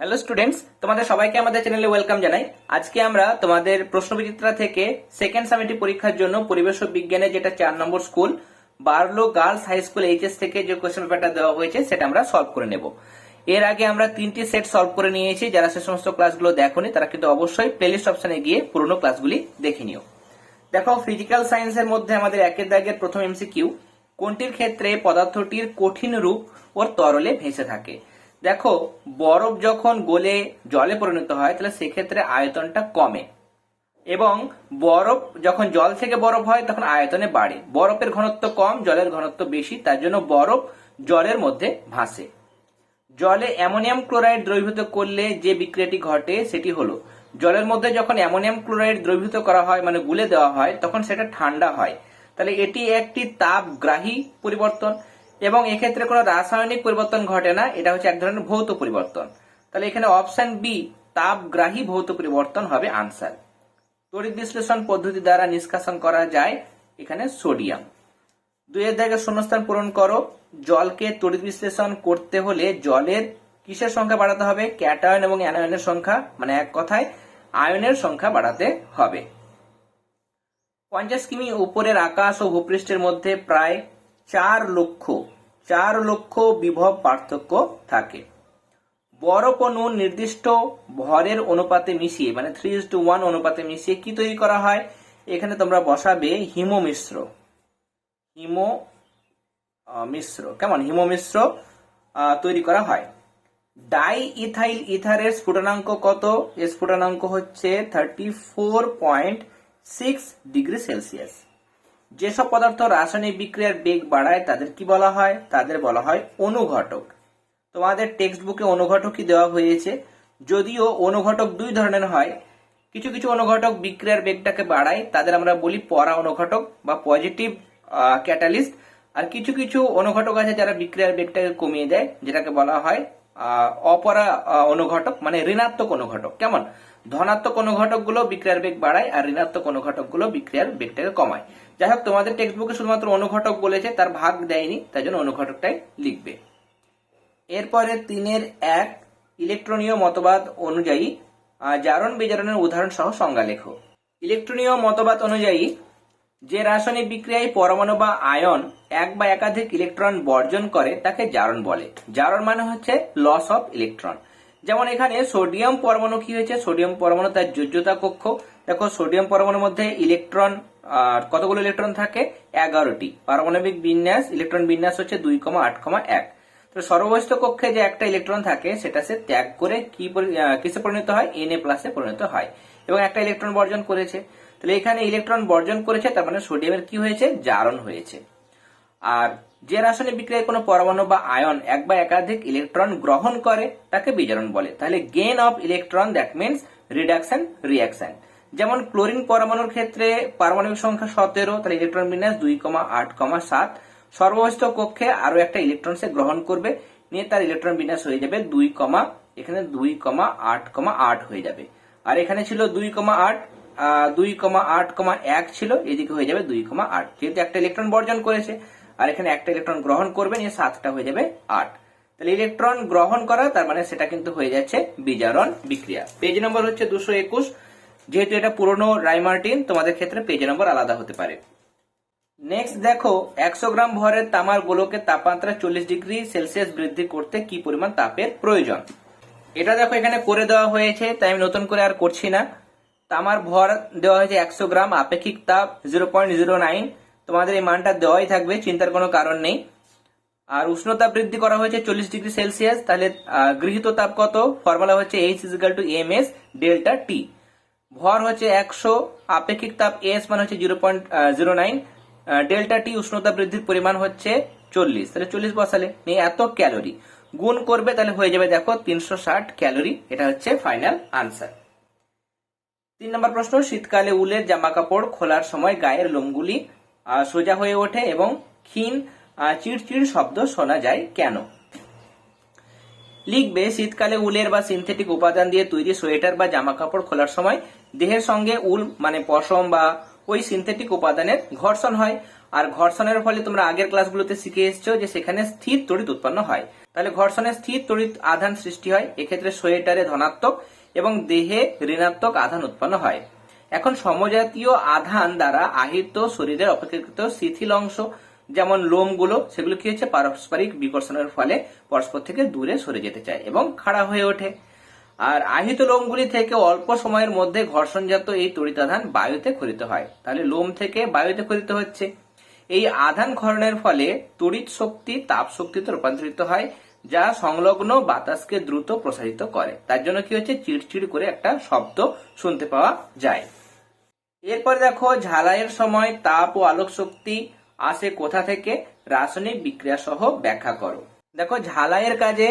Hello students তোমাদের সবাইকে আমাদের চ্যানেলে ওয়েলকাম জানাই। আজকে আমরা তোমাদের প্রশ্নবিচিত্রা থেকে সেকেন্ড সামিটি পরীক্ষার জন্য পরিবেশ বিজ্ঞানে যেটা চার নম্বর school Barlow girls high school HS থেকে যে কোয়েশ্চেন পেপারটা দেওয়া হয়েছে, সেটা আমরা সলভ করে নেব। এর আগে আমরা তিনটি সেট সলভ করে নিয়েছি। যারা সে সমস্ত ক্লাসগুলো দেখোনি, তারা কিন্তু অবশ্যই প্লেলিস্ট অপশনে গিয়ে পুরোনো ক্লাসগুলি দেখে নিও। দেখো ফিজিক্যাল সায়েন্সের মধ্যে আমাদের একের দাগের প্রথম এমসিকিউ কোনটির ক্ষেত্রে পদার্থটির কঠিন রূপ ওর তরলে ভেসে থাকে? দেখো, বরফ যখন গলে জলে পরিণত হয়, তাহলে সেক্ষেত্রে আয়তনটা কমে। এবং বরফ যখন জল থেকে বরফ হয়, তখন আয়তনে বাড়ে। বরফের ঘনত্ব কম, জলের ঘনত্ব বেশি, তার জন্য বরফ জলের মধ্যে ভাসে। জলে অ্যামোনিয়াম ক্লোরাইড দ্রবীভূত করলে যে বিক্রিয়াটি ঘটে, সেটি হলো, জলের মধ্যে যখন অ্যামোনিয়াম ক্লোরাইড দ্রবীভূত করা হয় মানে গুলে দেওয়া হয়, তখন সেটা ঠান্ডা হয়। তাহলে এটি একটি তাপগ্রাহী পরিবর্তন। এবং এক্ষেত্রে কোনো রাসায়নিক পরিবর্তন ঘটে না, এটা হচ্ছে এক ধরনের ভৌত পরিবর্তন। তাহলে এখানে অপশন বি তাপগ্রাহী ভৌত পরিবর্তন হবে আনসার তড়িৎ বিশ্লেষণ পদ্ধতি দ্বারা নিষ্কাশন করা যায় এখানে সোডিয়াম দুইয়ের দাগে শূন্যস্থান পূরণ করো। জলকে তড়িৎ বিশ্লেষণ করতে হলে জলের কিসের সংখ্যা বাড়াতে হবে? ক্যাটায়ন এবং অ্যানায়নের সংখ্যা মানে এক কথায় আয়নের সংখ্যা বাড়াতে হবে। পঞ্চাশ কিমি উপরের আকাশ ও ভূপৃষ্ঠের মধ্যে প্রায় চার লক্ষ চার লক্ষ বিভব পার্থক্য থাকে। ও নুন নির্দিষ্ট ভরের অনুপাতে মিশিয়ে মানে থ্রি ইস টু ওয়ান অনুপাতে মিশিয়ে কি তৈরি করা হয়? এখানে তোমরা বসাবে হিম মিশ্র হিম মিশ্র কেমন? হিমো মিশ্র তৈরি করা হয়। ডাই ইথাইল ইথারের স্ফুটনাঙ্ক কত? এর স্ফুটনাঙ্ক হচ্ছে thirty four point six degree Celsius যেসব পদার্থ রাসায়নিক বিক্রিয়ার বেগ বাড়ায় তাদের কি বলা হয়? তাদের বলা হয় অনুঘটক। তোমাদের টেক্সট বুকে অনুঘটকই দেওয়া হয়েছে। যদিও অনুঘটক দুই ধরনের হয়। কিছু কিছু অনুঘটক বিক্রিয়ার বেগটাকে বাড়ায়, তাদের আমরা বলি পরা অনুঘটক বা পজিটিভ ক্যাটালিস্ট। আর কিছু কিছু অনুঘটক আছে যারা বিক্রিয়ার বেগটাকে কমিয়ে দেয়, যেটাকে বলা হয় অপরা অনুঘটক মানে ঋণাত্মক অনুঘটক, কেমন? ধনাত্মক অনুঘটকগুলো বিক্রিয়ার বেগ বাড়ায় আর ঋণাত্মক অনুঘটকগুলো বিক্রিয়ার বেগটাকে কমায়। যাই হোক, তোমাদের টেক্সট বুকে শুধুমাত্র অনুঘটক বলেছে, তার ভাগ দেয়নি, তাই জন্য অনুঘটকটাই লিখবে। এরপরে তিনের এক, ইলেকট্রনীয় মতবাদ অনুযায়ী জারণ বিজারণের উদাহরণ সহ সংজ্ঞা লেখো। ইলেকট্রনীয় মতবাদ অনুযায়ী যে রাসায়নিক বিক্রিয়ায় পরমাণু বা আয়ন এক বা একাধিক ইলেকট্রন বর্জন করে, তাকে জারণ বলে। জারণ মানে হচ্ছে লস অফ ইলেকট্রন যেমন এখানে সোডিয়াম পরমাণু কি হয়েছে? সোডিয়াম পরমাণু তার যোজ্যতা কক্ষ। দেখো সোডিয়াম পরমাণুর মধ্যে ইলেকট্রন আর কতগুলো ইলেকট্রন থাকে? এগারোটি। পারমাণবিক বিন্যাস ইলেকট্রন বিন্যাস হচ্ছে দুই কমা আট কমা এক। তো সর্ববস্থ কক্ষে যে একটা ইলেকট্রন থাকে, সেটা সে ত্যাগ করে কি কিসে পরিণত হয়? এন এ প্লাসে পরিণত হয়। এবং একটা ইলেকট্রন বর্জন করেছে। তাহলে এখানে ইলেকট্রন বর্জন করেছে, তার মানে সোডিয়ামের কি হয়েছে? জারণ হয়েছে। আর যে রাসায়নিক বিক্রিয়ায় কোনো পরমাণু বা আয়ন এক বা একাধিক ইলেকট্রন গ্রহণ করে, তাকে বিজারণ বলে। তাহলে gain of electron that means reduction reaction যেমন ক্লোরিন পরমাণুর ক্ষেত্রে পারমাণবিক সংখ্যা সতেরো, তাহলে ইলেকট্রন বিন্যাস দুই কমা আট কমা সাত। সর্বস্থ কক্ষে আরও একটা ইলেকট্রন সে গ্রহণ করবে, নিয়ে তার ইলেকট্রন বিন্যাস হয়ে যাবে দুই কমা, এখানে দুই কমা আট কমা আট হয়ে যাবে। আর এখানে ছিল দুই কমা আট দুই কমা আট কমা এক ছিল, এদিকে হয়ে যাবে দুই কমা আট। যেহেতু একটা ইলেকট্রন বর্জন করেছে, আর এখানে একটা ইলেকট্রন গ্রহণ করবেন নিয়ে সাতটা হয়ে যাবে আট। তাহলে ইলেকট্রন গ্রহণ করা, তার মানে সেটা কিন্তু হয়ে যাচ্ছে বিজারণ বিক্রিয়া। পেজ নম্বর হচ্ছে দুশো একুশ। যেহেতু এটা পুরনো রাইমার্টিন, তোমাদের ক্ষেত্রে পেজ নম্বর আলাদা হতে পারে। নেক্সট দেখো, একশো গ্রাম ভরের তামার গোলকের তাপমাত্রা চল্লিশ ডিগ্রি সেলসিয়াস বৃদ্ধি করতে কি পরিমাণ তাপের প্রয়োজন? এটা দেখো এখানে করে দেওয়া হয়েছে, তাই আমি নতুন করে আর করছি না। তামার ভর দেওয়া হয়েছে একশো গ্রাম, আপেক্ষিক তাপ জিরো পয়েন্ট জিরো নাইন তোমাদের এই মানটা দেওয়াই থাকবে, চিন্তার কোনো কারণ নেই। আর উষ্ণতা বৃদ্ধি করা হয়েছে চল্লিশ ডিগ্রি সেলসিয়াস, তাহলে গৃহীত তাপ কত? ফর্মুলা হচ্ছে H equal to M S delta T ভর হচ্ছে একশো, আপেক্ষিক তাপ এস মানে হচ্ছে zero point zero nine delta T উষ্ণতা বৃদ্ধির পরিমাণ হচ্ছে চল্লিশ। তাহলে চল্লিশ বসালে নেই এত ক্যালোরি। গুণ করবে, তাহলে হয়ে যাবে দেখো তিনশো ষাট ক্যালোরি। এটা হচ্ছে ফাইনাল আনসার। তিন নম্বর প্রশ্ন, শীতকালে উলের জামা কাপড় খোলার সময় গায়ের লোমগুলি সোজা হয়ে ওঠে এবং ক্ষীণ চিড়চিড় শব্দ শোনা যায় কেন? লিখবে, শীতকালে উলের বা সিনথেটিক উপাদান দিয়ে তৈরি সোয়েটার বা জামা কাপড় খোলার সময় দেহের সঙ্গে উল মানে পশম বা ওই সিনথেটিক উপাদানের ঘর্ষণ হয়। আর ঘর্ষণের ফলে তোমরা আগের ক্লাসগুলোতে শিখে এসছো যে সেখানে স্থির তড়িৎ উৎপন্ন হয়। তাহলে ঘর্ষণে স্থির তড়িৎ আধান সৃষ্টি হয়। এক্ষেত্রে সোয়েটারে ধনাত্মক এবং দেহে ঋণাত্মক আধান উৎপন্ন হয়। এখন সমজাতীয় আধান দ্বারা আহিত শরীরের অপেক্ষাকৃত শিথিল অংশ, যেমন লোমগুলো, সেগুলো কি হচ্ছে? পারস্পরিক বিকর্ষণের ফলে পরস্পর থেকে দূরে সরে যেতে চায় এবং খাড়া হয়ে ওঠে। আর আহিত লোমগুলি থেকে অল্প সময়ের মধ্যে ঘর্ষণজাত এই তড়িতাধান বায়ুতে খরিত হয়। তাহলে লোম থেকে বায়ুতে খরিত হচ্ছে। এই আধান ক্ষরণের ফলে তড়িৎ শক্তি তাপ শক্তিতে রূপান্তরিত হয়। যা সংলগ্ন বাতাসকে দ্রুত প্রসারিত করে। তার জন্য কি হচ্ছে? চিড়চিড় করে একটা শব্দ শুনতে পাওয়া যায়। এরপরে দেখো, ঝালাইয়ের সময় তাপ ও আলোক শক্তি আসে কোথা থেকে? রাসায়নিক বিক্রিয়া সহ ব্যাখ্যা করো। দেখো, ঝালাইয়ের কাজে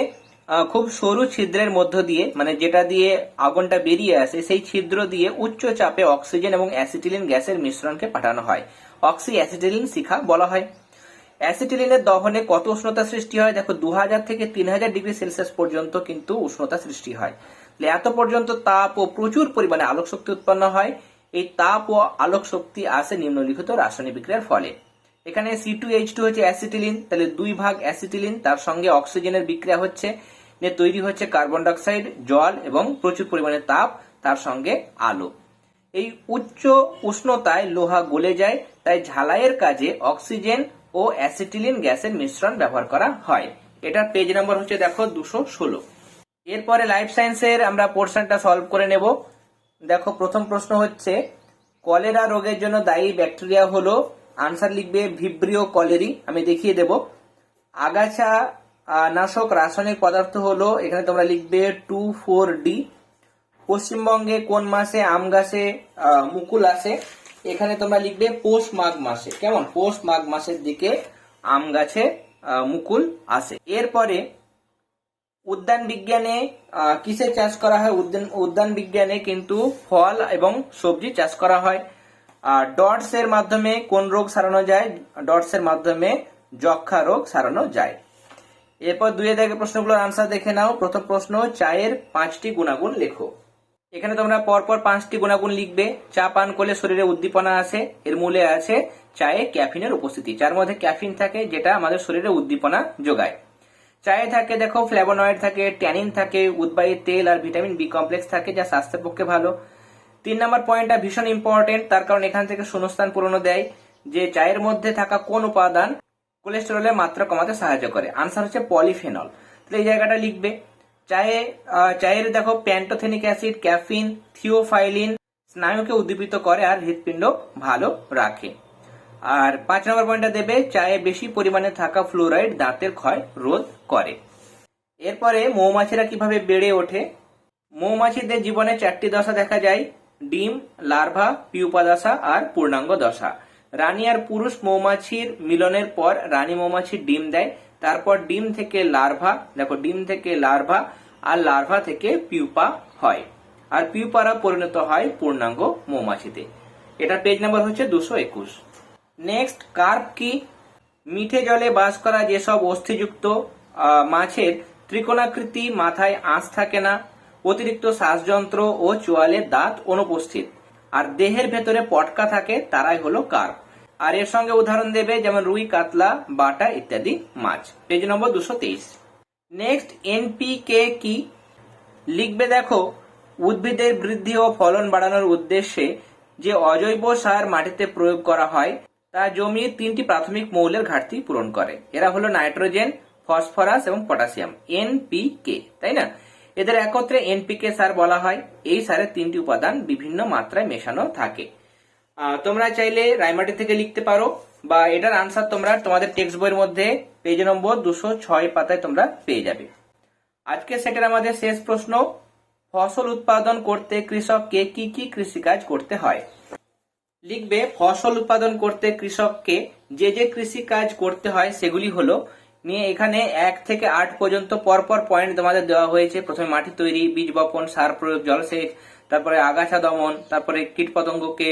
খুব সরু ছিদ্রের মধ্য দিয়ে মানে যেটা দিয়ে আগুনটা বেরিয়ে আসে, সেই ছিদ্র দিয়ে উচ্চ চাপে অক্সিজেন এবং অ্যাসিটিলিন গ্যাসের মিশ্রণকে পাঠানো হয়। অক্সি অ্যাসিটিলিন শিখা বলা হয়। অ্যাসিটিলিনের দহনে কত উষ্ণতা সৃষ্টি হয়? দেখো দু হাজার থেকে তিন হাজার ডিগ্রি সেলসিয়াস পর্যন্ত কিন্তু উষ্ণতা সৃষ্টি হয়। তাহলে এত পর্যন্ত তাপ ও প্রচুর পরিমাণে আলোক শক্তি উৎপন্ন হয়। এই তাপ ও আলোক শক্তি আসে নিম্নলিখিত রাসায়নিক বিক্রিয়ার ফলে। এখানে সি টু এইচ টু হচ্ছে অ্যাসিটিলিন। তাহলে দুই ভাগ অ্যাসিটিলিন, তার সঙ্গে অক্সিজেনের বিক্রিয়া হচ্ছে। তৈরি হচ্ছে কার্বন ডাইঅক্সাইড, জল এবং প্রচুর পরিমাণে তাপ, তার সঙ্গে আলো। এই উচ্চ উষ্ণতায় লোহা গলে যায়, তাই ঝালাইয়ের কাজে অক্সিজেন ও অ্যাসিটিলিন গ্যাসের মিশ্রণ ব্যবহার করা হয়। এটার পেজ নাম্বার হচ্ছে দেখো দুশো ষোলো। এরপরে লাইফ সায়েন্সের আমরা পোর্শনটা সলভ করে নেব। দেখো প্রথম প্রশ্ন হচ্ছে, কলেরা রোগের জন্য দায়ী ব্যাকটেরিয়া হলো আনসার লিখবে ভিব্রিও কলেরি, আমি দেখিয়ে দেব। আগাছা নাশক রাসায়নিক পদার্থ হলো, এখানে তোমরা লিখবে টু ফোর ডি। পশ্চিমবঙ্গে কোন মাসে আম গাছে মুকুল আসে? এখানে তোমরা লিখবে পৌষ মাঘ মাসে। কেমন? পৌষ মাঘ মাসের দিকে আম গাছে মুকুল আসে। এরপরে উদ্যান বিজ্ঞানে কিসের চাষ করা হয়? উদ্যান উদ্যান বিজ্ঞানে কিন্তু ফল এবং সবজি চাষ করা হয়। আর ডটস এর মাধ্যমে কোন রোগ সারানো যায়? ডটস এর মাধ্যমে যক্ষা রোগ সারানো যায়। এরপর দুই দাগের প্রশ্নগুলোর আনসার দেখে নাও। প্রথম প্রশ্ন, চায়ের পাঁচটি গুণাগুণ লেখো। এখানে তোমরা পরপর পাঁচটি গুণাগুণ লিখবে। চা পান করলে শরীরে উদ্দীপনা আসে, এর মূলে আছে চায়ে ক্যাফিনের উপস্থিতি, যার মধ্যে ক্যাফিন থাকে যেটা আমাদের শরীরে উদ্দীপনা যোগায়। চায়ে থাকে, দেখো, ফ্ল্যাভোনয়েড থাকে, ট্যানিন থাকে, উদ্বায়ী তেল আর ভিটামিন বি কমপ্লেক্স থাকে যা স্বাস্থ্যের পক্ষে ভালো। তিন নম্বর পয়েন্টটা ভীষণ ইম্পর্টেন্ট তার কারণ এখান থেকে শূন্যস্থান পূরণ দেয় যে চায়ের মধ্যে থাকা কোন উপাদান কোলেস্টেরলের মাত্রা কমাতে সাহায্য করে। আনসার হচ্ছে পলিফেনল তাহলে এই জায়গাটা লিখবে। চায়ে চায়ের দেখো প্যান্টোথেনিক অ্যাসিড ক্যাফিন থিওফাইলিন স্নায়ুকে উদ্দীপিত করে আর হৃৎপিণ্ড ভালো রাখে আর পাঁচ নম্বর পয়েন্টটা দেবে চায়ে বেশি পরিমাণে থাকা ফ্লোরাইড দাঁতের ক্ষয় রোধ করে এরপরে মৌমাছিরা কীভাবে বেড়ে ওঠে মৌমাছিদের জীবনে চারটি দশা দেখা যায় ডিম লার্ভা পিউপা দশা আর পূর্ণাঙ্গ দশা রানী আর পুরুষ মৌমাছির মিলনের পর রানী মৌমাছি ডিম দেয় তারপর ডিম থেকে লার্ভা, দেখো ডিম থেকে লার্ভা আর লার্ভা থেকে পিউপা হয়। আর পিউপারা পরিণত হয় পূর্ণাঙ্গ মৌমাছিতে। এটা পেজ নাম্বার হচ্ছে দুশো একুশ। নেক্সট কার্প কি? মিঠে জলে বাস করা যেসব অস্থিযুক্ত মাছের ত্রিকোণাকৃতি মাথায় আঁশ থাকে না, অতিরিক্ত শ্বাসযন্ত্র ও চোয়ালে দাঁত অনুপস্থিত। আর দেহের ভেতরে পটকা থাকে, তারাই হলো কার্প আর এর সঙ্গে উদাহরণ দেবে যেমন রুই, কাতলা, বাটা ইত্যাদি মাছ। পেজ নম্বর দুশো তেইশ। নেক্সট এনপিকে কি? লিখবে দেখো, উদ্ভিদের বৃদ্ধি ও ফলন বাড়ানোর উদ্দেশ্যে যে অজৈব সার মাটিতে প্রয়োগ করা হয়, তা জমির তিনটি প্রাথমিক মৌলের ঘাটতি পূরণ করে। এরা হলো নাইট্রোজেন, ফসফরাস এবং পটাশিয়াম। এনপিকে তাই না? এদের একত্রে এনপিকে সার বলা হয়। এই সারের তিনটি উপাদান বিভিন্ন মাত্রায় মেশানো থাকে। তোমরা চাইলে রাইমাটি থেকে লিখতে পারো, বা এটার আনসার তোমরা তোমাদের টেক্সট বইয়ের মধ্যে পেজ নম্বর দুশো ছয় পাতায় তোমরা পেয়ে যাবে। আজকে সেটার আমাদের শেষ প্রশ্ন, ফসল উৎপাদন করতে কৃষককে কি কি কৃষিকাজ করতে হয়? লিখবে, ফসল উৎপাদন করতে কৃষককে যে যে কৃষি কাজ করতে হয় সেগুলি হলো, নিয়ে এখানে এক থেকে আট পর্যন্ত পরপর পয়েন্ট তোমাদের দেওয়া হয়েছে। প্রথমে মাটি তৈরি, বীজ বপন, সার প্রয়োগ, জলসেচ তারপরে আগাছা দমন, তারপরে কীটপতঙ্গকে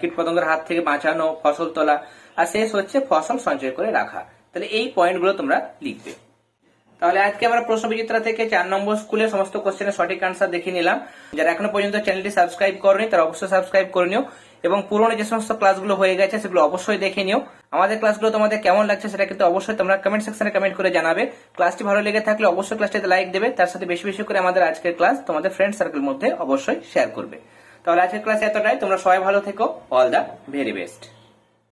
কীটপতঙ্গের হাত থেকে বাঁচানো, ফসল তোলা, আর শেষ হচ্ছে ফসল সঞ্চয় করে রাখা। তাহলে এই পয়েন্টগুলো তোমরা লিখবে। তাহলে আজকে আমরা প্রশ্ন বিচিত্রা থেকে চার নম্বর স্কুলের সমস্ত কোশ্চেনের সঠিক আনসার দেখে নিলাম। যারা এখনও পর্যন্ত চ্যানেলটি সাবস্ক্রাইব করেনি, তারা অবশ্যই সাবস্ক্রাইব করে নিও। এবং পুরোনো যে সমস্ত ক্লাসগুলো হয়ে গেছে, সেগুলো অবশ্যই দেখে নিও। আমাদের ক্লাসগুলো তোমাদের কেমন লাগছে সেটা কিন্তু অবশ্যই তোমরা কমেন্ট সেকশনে কমেন্ট করে জানাবে। ক্লাসটি ভালো লেগে থাকলে অবশ্যই ক্লাসটিতে লাইক দেবে, তার সাথে বেশি বেশি করে আমাদের আজকের ক্লাস তোমাদের ফ্রেন্ড সার্কেল মধ্যে অবশ্যই শেয়ার করবে। তাহলে আজকের ক্লাস এতটাই, তোমরা সবাই ভালো থেকো অল দ্য ভেরি বেস্ট